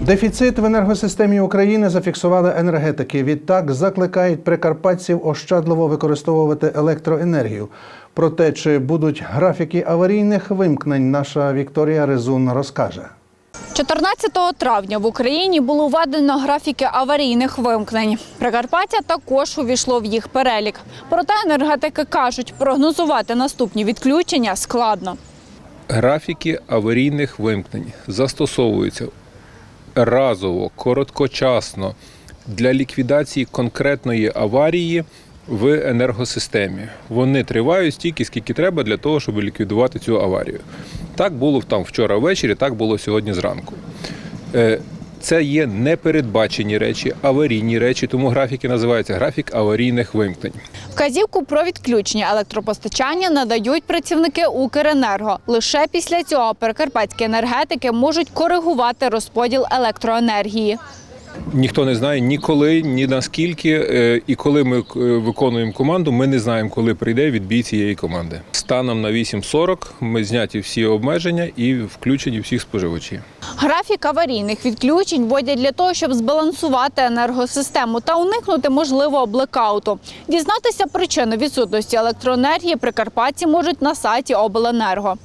Дефіцит в енергосистемі України зафіксували енергетики. Відтак закликають прикарпатців ощадливо використовувати електроенергію. Про те, чи будуть графіки аварійних вимкнень, наша Вікторія Резун розкаже. 14 травня в Україні було введено графіки аварійних вимкнень. Прикарпаття також увійшло в їх перелік. Проте енергетики кажуть, прогнозувати наступні відключення складно. Графіки аварійних вимкнень застосовуються разово, короткочасно для ліквідації конкретної аварії в енергосистемі. Вони тривають стільки, скільки треба для того, щоб ліквідувати цю аварію. Так було там вчора ввечері, так було сьогодні зранку. Це є непередбачені речі, аварійні речі, тому графіки називаються графік аварійних вимкнень. Вказівку про відключення електропостачання надають працівники Укренерго. Лише після цього прикарпатські енергетики можуть коригувати розподіл електроенергії. Ніхто не знає ні коли, ні наскільки. Е, І коли ми е, виконуємо команду, ми не знаємо, коли прийде відбій цієї команди. Станом на 8.40 ми зняті всі обмеження і включені всіх споживачів. Графік аварійних відключень вводять для того, щоб збалансувати енергосистему та уникнути можливого блекауту. Дізнатися причину відсутності електроенергії прикарпатці можуть на сайті обленерго.